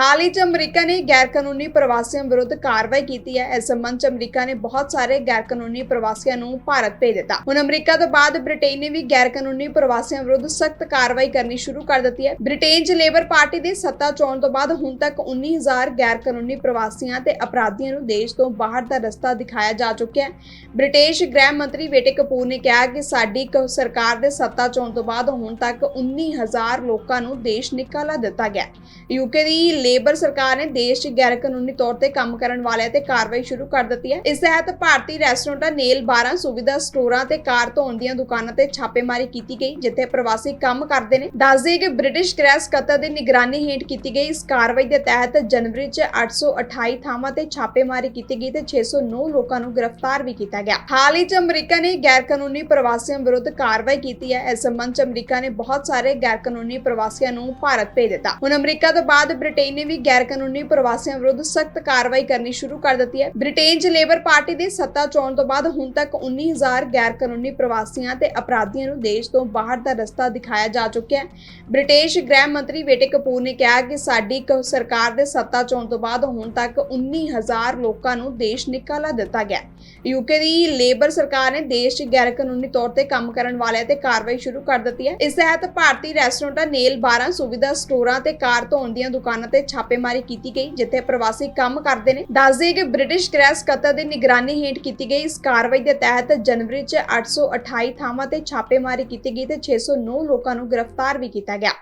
ਹਾਲ ਹੀ 'ਚ ਅਮਰੀਕਾ ਨੇ ਗੈਰ ਕਾਨੂੰਨੀ ਪ੍ਰਵਾਸੀਆਂ ਵਿਰੁੱਧ ਕਾਰਵਾਈ ਕੀਤੀ ਹੈ। ਇਸ ਸੰਬੰਧ 'ਚ ਅਮਰੀਕਾ ਨੇ ਬਹੁਤ ਸਾਰੇ ਗੈਰ ਕਾਨੂੰਨੀ ਪ੍ਰਵਾਸੀਆਂ ਨੂੰ ਭਾਰਤ ਭੇਜ ਦਿੱਤਾ। ਹੁਣ ਅਮਰੀਕਾ ਤੋਂ ਬਾਅਦ ਬ੍ਰਿਟੇਨ ਨੇ ਵੀ ਗੈਰ ਪ੍ਰਵਾਸੀਆਂ ਵਿਰੁੱਧ ਸਖਤ ਕਾਰਵਾਈ ਕਰਨੀ ਸ਼ੁਰੂ ਕਰ ਦਿੱਤੀ ਹੈ। ਬ੍ਰਿਟੇਨ 'ਚ ਲੇਬਰ ਪਾਰਟੀ ਦੇ ਸੱਤਾ ਚੋਣ ਤੋਂ ਬਾਅਦ ਹੁਣ ਤੱਕ 19000 ਗੈਰ ਪ੍ਰਵਾਸੀਆਂ ਤੇ ਅਪਰਾਧੀਆਂ ਨੂੰ ਦੇਸ਼ ਤੋਂ ਬਾਹਰ ਦਾ ਰਸਤਾ ਦਿਖਾਇਆ ਜਾ ਚੁੱਕਿਆ ਹੈ। ਬ੍ਰਿਟਿਸ਼ ਗ੍ਰਹਿ ਮੰਤਰੀ ਬੇਟੇ ਕਪੂਰ ਨੇ ਕਿਹਾ ਕਿ ਸਾਡੀ ਸਰਕਾਰ ਦੇ ਸੱਤਾ ਚੋਣ ਤੋਂ ਬਾਅਦ ਹੁਣ ਤੱਕ 19000 ਲੋਕਾਂ ਨੂੰ ਦੇਸ਼ ਨਿਕਾਲਾ ਦਿੱਤਾ ਗਿਆ ਯੂਕੇ ਦੀ ਲੇਬਰ ਸਰਕਾਰ ਨੇ ਦੇਸ਼ 'ਚ ਗੈਰ ਕਾਨੂੰਨੀ ਤੌਰ ਤੇ ਕੰਮ ਕਰਨ ਵਾਲਿਆਂ ਤੇ ਕਾਰਵਾਈ ਸ਼ੁਰੂ ਕਰ ਦਿੱਤੀ ਹੈ। ਇਸ ਤਹਿਤ ਭਾਰਤੀ ਰੈਸਟੋਰੈਂਟਾਂ ਨੇਲ ਬਾਰਾਂ ਸੁਵਿਧਾ ਸਟੋਰਾਂ ਤੇ ਕਾਰ ਧੋਣ ਦੀਆਂ ਦੁਕਾਨਾਂ ਤੇ ਛਾਪੇਮਾਰੀ ਕੀਤੀ ਗਈ, ਜਿੱਥੇ ਪ੍ਰਵਾਸੀ ਕੰਮ ਕਰਦੇ ਨੇ। ਦੱਸਦੇ ਕਿ ਬ੍ਰਿਟਿਸ਼ ਗ੍ਰਹਿ ਸਕੱਤਰ ਦੀ ਨਿਗਰਾਨੀ ਹੇਠ ਕੀਤੀ ਗਈ। ਇਸ ਕਾਰਵਾਈ ਦੇ ਤਹਿਤ ਜਨਵਰੀ 'ਚ 828 ਥਾਵਾਂ ਤੇ ਛਾਪੇਮਾਰੀ ਕੀਤੀ ਗਈ ਤੇ 609 ਲੋਕਾਂ ਨੂੰ ਗ੍ਰਿਫਤਾਰ ਵੀ ਕੀਤਾ ਗਿਆ। ਹਾਲ ਹੀ 'ਚ ਅਮਰੀਕਾ ਨੇ ਗੈਰ ਕਾਨੂੰਨੀ ਪ੍ਰਵਾਸੀਆਂ ਵਿਰੁੱਧ ਕਾਰਵਾਈ ਕੀਤੀ ਹੈ। ਇਸ ਸੰਬੰਧ 'ਚ ਅਮਰੀਕਾ ਨੇ ਬਹੁਤ ਸਾਰੇ ਗੈਰ ਕਾਨੂੰਨੀ ਪ੍ਰਵਾਸੀਆਂ ਨੂੰ ਭਾਰਤ ਭੇਜ ਦਿੱਤਾ। ਹੁਣ ਅਮਰੀਕਾ ਤੋਂ ਬਾਅਦ ਬ੍ਰਿਟੇਨ ਨੇ ਵੀ ਗੈਰ ਕਾਨੂੰਨੀ ਪ੍ਰਵਾਸੀਆਂ ਵਿਰੁੱਧ ਸਖਤ ਕਾਰਵਾਈ ਕਰਨੀ ਸ਼ੁਰੂ ਕਰ ਦਿੱਤੀ ਹੈ। ਬ੍ਰਿਟੇਨ 'ਚ ਲੇਬਰ ਪਾਰਟੀ ਦੇ ਸੱਤਾ ਚੋਣ ਤੋਂ ਬਾਅਦ ਹੁਣ ਤੱਕ 19000 ਗੈਰ ਕਾਨੂੰਨੀ ਪ੍ਰਵਾਸੀਆਂ ਤੇ ਅਪਰਾਧੀਆਂ ਨੂੰ ਦੇਸ਼ ਤੋਂ ਬਾਹਰ ਦਾ ਰਸਤਾ ਦਿਖਾਇਆ ਜਾ ਚੁੱਕਿਆ ਹੈ। ਬ੍ਰਿਟਿਸ਼ ਗ੍ਰਹਿ ਮੰਤਰੀ ਵੇਟੇ ਕਪੂਰ ਨੇ ਕਿਹਾ ਕਿ ਸਾਡੀ ਸਰਕਾਰ ਦੇ ਸੱਤਾ ਚੋਣ ਤੋਂ ਬਾਅਦ ਹੁਣ ਤੱਕ 19000 ਲੋਕਾਂ ਨੂੰ ਦੇਸ਼ ਨਿਕਾਲਾ ਦਿੱਤਾ ਗਿਆ ਯੂਕੇ ਦੀ ਲੇਬਰ ਸਰਕਾਰ ਨੇ ਦੇਸ਼ 'ਚ ਗੈਰ ਕਾਨੂੰਨੀ ਤੌਰ ਤੇ ਕੰਮ ਕਰਨ ਵਾਲਿਆਂ ਤੇ ਕਾਰਵਾਈ ਸ਼ੁਰੂ ਕਰ ਦਿੱਤੀ ਹੈ। ਇਸ ਤਹਿਤ ਭਾਰਤੀ ਰੈਸਟੋਰੈਂਟਾਂ, ਨੇਲ ਬਾਰਾਂ, ਸੁਵਿਧਾ ਸਟੋਰਾਂ ਤੇ ਕਾਰ ਧੋਣ ਦੀਆਂ ਦੁਕਾਨਾਂ ਤੇ ਛਾਪੇਮਾਰੀ ਕੀਤੀ ਗਈ, ਜਿੱਥੇ ਪ੍ਰਵਾਸੀ ਕੰਮ ਕਰਦੇ ਨੇ। ਦੱਸਦੇ ਕਿ ਬ੍ਰਿਟਿਸ਼ ਗ੍ਰੈਸ ਕਤਰ ਦੀ ਨਿਗਰਾਨੀ ਹੇਠ ਕੀਤੀ ਗਈ। ਇਸ ਕਾਰਵਾਈ ਦੇ ਤਹਿਤ ਜਨਵਰੀ 'ਚ 828 ਥਾਵਾਂ ਤੇ ਛਾਪੇਮਾਰੀ ਕੀਤੀ ਗਈ ਤੇ 609 ਲੋਕਾਂ ਨੂੰ ਗ੍ਰਿਫਤਾਰ ਵੀ ਕੀਤਾ ਗਿਆ।